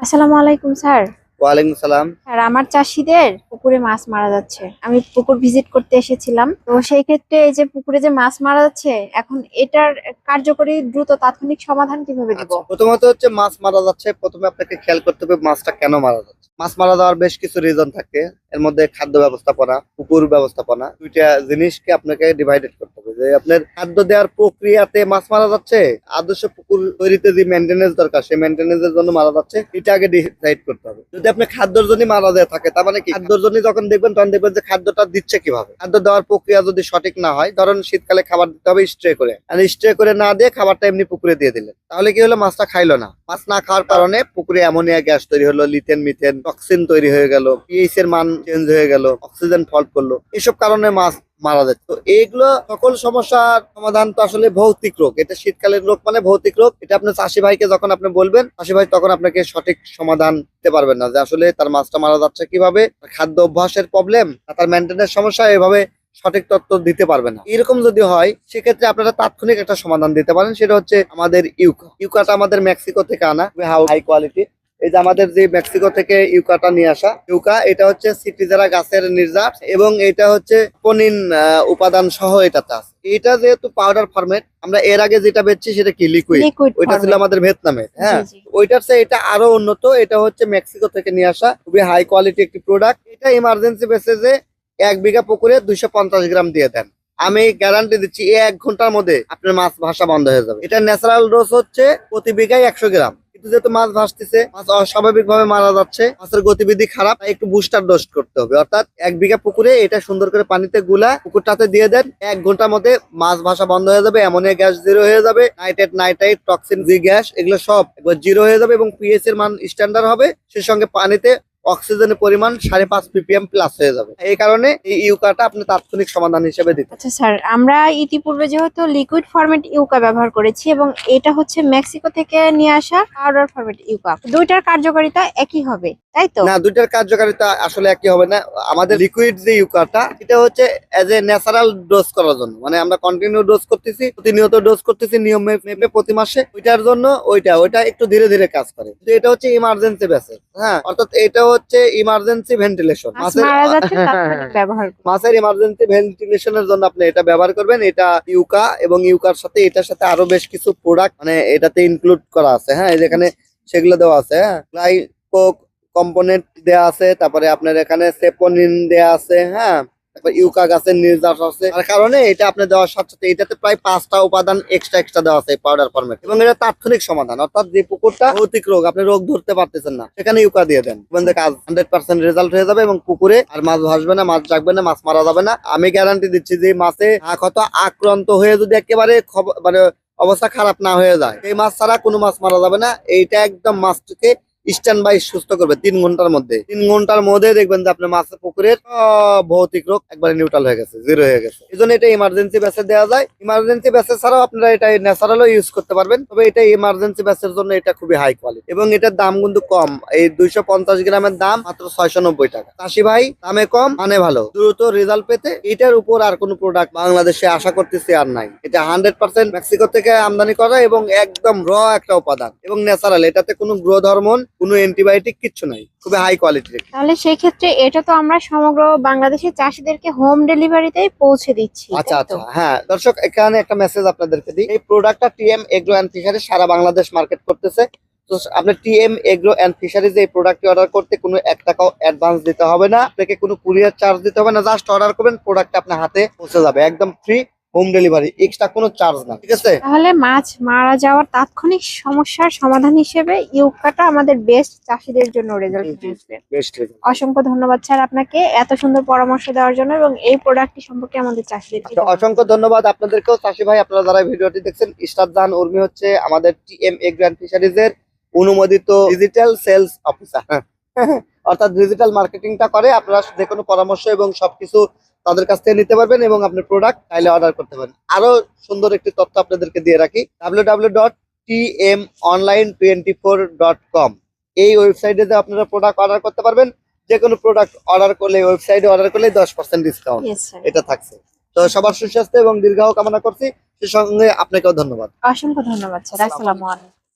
আসসালামু আলাইকুম স্যার। ওয়ালাইকুম সালাম। স্যার আমার চাষিদের পুকুরে মাছ মারা যাচ্ছে। আমি পুকুর ভিজিট করতে এসেছিলাম। তো সেই ক্ষেত্রে এই যে পুকুরে যে মাছ মারা যাচ্ছে এখন এটার কার্যকরী দ্রুত তাৎক্ষণিক সমাধান কীভাবে দিব? আচ্ছা, প্রথমত হচ্ছে মাছ মারা যাচ্ছে। প্রথমে আপনাকে খেয়াল করতে হবে মাছটা কেন মারা যাচ্ছে। মাছ মারা যাওয়ার বেশ কিছু রিজন থাকে। এর মধ্যে খাদ্য ব্যবস্থাপনা পুকুর ব্যবস্থাপনা দুইটা জিনিসকে আপনাকে ডিভাইডেড করতে যে আপনার খাদ্য দেওয়ার প্রক্রিয়াতে মাছ মারা যাচ্ছে, আদর্শ পুকুর তৈরিতে যে মেনটেনেন্স দরকার, সেই মেনটেনেন্স এর জন্য মারা যাচ্ছে, এটা আগে ডিসাইড করতে হবে। যদি আপনি খাদ্যর জন্য মারা যায় থাকে, তার মানে কি? খাদ্যর জন্য যখন দেখবেন, তখন দেখবেন যে খাদ্যটা দিচ্ছে কীভাবে? খাদ্য দেওয়ার প্রক্রিয়া যদি সঠিক না হয়, ধরেন শীতকালে খাবার দিতে হবে স্ট্রে করে। আর স্ট্রে করে না দিয়ে খাবারটা এমনি পুকুরে দিয়ে দিলেন। তাহলে কি হলো? মাছটা খাইলো না। মাছ না খাওয়ার কারণে পুকুরে অ্যামোনিয়া গ্যাস তৈরি হলো লিথেন মিথেন টক্সিন তৈরি হয়ে গেল পিএইচ এর মান চেঞ্জ হয়ে গেল অক্সিজেন ফল্ট করল। এসব কারণে মাছ মারা যাচ্ছে। তো এইগুলো সকল সমস্যার সমাধান তো আসলে ভৌতিক রোগ। এটা শীতকালের রোগ মানে ভৌতিক রোগ। এটা আপনার চাষি ভাইকে যখন আপনি বলবেন, চাষি ভাই তখন আপনাকে সঠিক সমাধান দিতে পারবেন না যে আসলে তার মাছটা মারা যাচ্ছে কীভাবে খাদ্য অভ্যাসের প্রবলেম তার মেনটেনের সমস্যা, এভাবে সঠিক তথ্য দিতে পারবে না। এরকম যদি হয়, সেক্ষেত্রে আপনারা তাৎক্ষণিক একটা সমাধান দিতে পারেন। সেটা হচ্ছে আমাদের ইউকা। ইউকাটা আমাদের মেক্সিকো থেকে আনা, হাই কোয়ালিটি। এই যে আমাদের যে মেক্সিকো থেকে ইউকাটা নিয়ে আসা ইউকা এটা হচ্ছে সিটিজারা গাছের নির্যাস এবং এটা হচ্ছে পনিন উপাদান সহ এটাতে আছে। এটা যেহেতু পাউডার ফরমেট আমরা এর আগে যেটা বেচছি সেটা কি? লিকুইড ওইটা ছিল আমাদের ভিয়েতনামে হ্যাঁ? ওইটার চেয়ে এটা আরও উন্নত এটা হচ্ছে মেক্সিকো থেকে নিয়ে আসা খুবই হাই কোয়ালিটি একটি প্রোডাক্ট এটা ইমার্জেন্সি বেসিসে এক বিঘা পুকুরে দুইশো পঞ্চাশ গ্রাম দিয়ে দেন। আমি গ্যারান্টি দিচ্ছি এক ঘণ্টার মধ্যে আপনার মাছ ভাষা বন্ধ হয়ে যাবে। এটা ন্যাচারাল ডোজ হচ্ছে প্রতি বিঘায় একশো গ্রাম। কিন্তু যেহেতু মাছ ভাসতেছে, মাছ অস্বাভাবিক ভাবে মারা যাচ্ছে, মাছের গতিবিধি খারাপ একটু বুস্টার ডোজ করতে হবে। অর্থাৎ এক বিঘা পুকুরে এটা সুন্দর করে পানিতে গুলা পুকুরটাতে দিয়ে দেন, এক ঘণ্টার মধ্যে মাছ ভাসা বন্ধ হয়ে যাবে অ্যামোনিয়া গ্যাস জিরো হয়ে যাবে নাইট্রেট নাইট্রাইট টক্সিন জি গ্যাস এগুলো সব জিরো হয়ে যাবে এবং পিএস এর মান স্ট্যান্ডার্ড হবে। সেই সঙ্গে পানিতে অক্সিজেনের পরিমাণ সাড়ে পাঁচ পিপিএম প্লাস হয়ে যাবে। এই কারণে এই ইউকাটা আপনি তাৎক্ষণিক সমাধান হিসেবে দিতে আচ্ছা স্যার আমরা ইতিপূর্বে যেহেতু লিকুইড ফরম্যাট ইউকা ব্যবহার করেছি এবং এটা হচ্ছে মেক্সিকো থেকে নিয়ে আসা পাউডার ফরম্যাট ইউকা। দুইটার কার্যকারিতা একই হবে তাই তো? না দুইটার কার্যকারিতা আসলে একই হবে না। আমাদের লিকুইড যে ইউকাটা এটা হচ্ছে এজ এ ন্যাচারাল ডোজ করার জন্য। মানে আমরা কন্টিনিউ ডোজ করতেছি প্রতিনিয়ত ডোজ করতেছি নিয়ম মেপে প্রতি মাসে। ওইটার জন্য ওইটা ওইটা একটু ধীরে ধীরে কাজ করে। এটা হচ্ছে ইমার্জেন্সি বেসে হ্যাঁ? অর্থাৎ এটা হচ্ছে ইমার্জেন্সি ভেন্টিলেশন। মাছের ইমার্জেন্সি ভেন্টিলেশনের জন্য আপনি এটা ব্যবহার করবেন। এটা ইউকা এবং ইউকার সাথে এটার সাথে আরও বেশ কিছু প্রোডাক্ট মানে এটাতে ইনক্লুড করা আছে। হ্যাঁ এই যেখানে সেগুলো দেওয়া আছে। হ্যাঁ গ্লাইকো কম্পোনেন্ট দেওয়া আছে। তারপরে আপনার এখানে সেপোনিন দেওয়া আছে। হ্যাঁ তারপর ইউকা গাছের নির্যাস আছে। তার কারণে এটা আপনি দেওয়ার সাথে সাথে এটাতে প্রায় পাঁচটা উপাদান এক্সট্রা এক্সট্রা দেওয়া আছে পাউডার ফরমেট এবং এটা তাৎক্ষণিক সমাধান, অর্থাৎ যে পুকুরটা ভৌতিক রোগ, আপনি রোগ ধরতে পারতেছেন না, সেখানে ইউকা দিয়ে দেন। কাজ হান্ড্রেড পার্সেন্ট রেজাল্ট হয়ে যাবে এবং পুকুরে আর মাছ ভাসবে না, মাছ জাগবে না, মাছ মারা যাবে না। আমি গ্যারান্টি দিচ্ছি যে মাছে ক্ষত আক্রান্ত হয়ে যদি একেবারে মানে অবস্থা খারাপ না হয়ে যায়, এই মাছ ছাড়া কোনো মাছ মারা যাবে না। এইটা একদম মাছটাকে স্ট্যান্ড বাই সুস্থ করবে তিন ঘণ্টার মধ্যে। তিন ঘণ্টার মধ্যে দেখবেন যে আপনার মাছের পুকুরের ভৌতিক রোগ একবারে নিউট্রাল হয়ে গেছে জিরো হয়ে গেছে। এই জন্য এটা ইমার্জেন্সি ব্যাসে দেওয়া যায়। ইমার্জেন্সি ব্যাসে ছাড়াও আপনারা এটা ন্যাচারালও ইউজ করতে পারবেন। তবে এটা ইমার্জেন্সি ব্যাসের জন্য এটা খুবই হাই কোয়ালিটি এবং এটার দাম কিন্তু কম। এই দুইশো পঞ্চাশ গ্রামের দাম মাত্র ছয়শো নব্বই টাকা। চাষি ভাই, দামে কম মানে ভালো। দ্রুত রেজাল্ট পেতে এটার উপর আর কোনো প্রোডাক্ট বাংলাদেশে আশা করতেছি আর নাই। এটা হান্ড্রেড পার্সেন্ট মেক্সিকো থেকে আমদানি করা এবং একদম র একটা উপাদান। এবং ন্যাচারাল এটাতে কোনো গ্রোথ হরমোন কোনো অ্যান্টিবায়োটিক কিচ্ছু নাই খুবই হাই কোয়ালিটির তাহলে সেই ক্ষেত্রে এটা তো আমরা সমগ্র বাংলাদেশের চাষিদেরকে হোম ডেলিভারিতেই পৌঁছে দিচ্ছি আচ্ছা আচ্ছা। হ্যাঁ দর্শক এখানে একটা মেসেজ আপনাদেরকে দিই। এই প্রোডাক্টটা টিএম এগ্রো অ্যান্ড ফিশারি সারা বাংলাদেশ মার্কেট করতেছে। তো আপনার টিএম এগ্রো অ্যান্ড ফিশারিজ এই প্রোডাক্টটি অর্ডার করতে কোনো এক টাকাও অ্যাডভান্স দিতে হবে না। আপনাকে কোনো কুরিয়ার চার্জ দিতে হবে না। জাস্ট অর্ডার করবেন প্রোডাক্ট আপনার হাতে পৌঁছে যাবে। একদম ফ্রি হোম ডেলিভারি এক্সট্রা কোনো চার্জ না ঠিক আছে? তাহলে মাছ মারা যাওয়ার তাৎক্ষণিক সমস্যার সমাধান হিসেবে ইউকাটা আমাদের বেস্ট চাষীদের জন্য রেজাল্ট বেস্ট অসংখ্য ধন্যবাদ স্যার আপনাকে এত সুন্দর পরামর্শ দেওয়ার জন্য এবং এই প্রোডাক্টটি সম্পর্কে আমাদের চাষিদের আচ্ছা, অসংখ্য ধন্যবাদ আপনাদেরকেও। চাষি ভাই আপনারা যারা ভিডিওটি দেখছেন জাহান উর্মি হচ্ছে আমাদের টিএম এ গ্র্যান্ড ফিশারিজের অনুমোদিত ডিজিটাল সেলস অফিসার অর্থাৎ ডিজিটাল মার্কেটিংটা করে আপনারা যে কোনো পরামর্শ এবং সবকিছু তাদের কাছ থেকে নিতে পারবেন এবং আপনার প্রোডাক্ট চাইলে অর্ডার করতে পারেন। আরও সুন্দর একটি তথ্য আপনাদেরকে দিয়ে রাখি W W dot T M online twenty four dot com এই ওয়েবসাইটে যে আপনারা প্রোডাক্ট অর্ডার করতে পারবেন যে কোনো প্রোডাক্ট অর্ডার করলে ওয়েবসাইটে অর্ডার করলে দশ পার্সেন্ট ডিসকাউন্ট. এটা থাকছে। তো সবার সুস্বাস্থ্য এবং দীর্ঘায়ু কামনা করছি সে সঙ্গে আপনাকেও ধন্যবাদ। অসংখ্য ধন্যবাদ স্যার। আসসালামু আলাইকুম।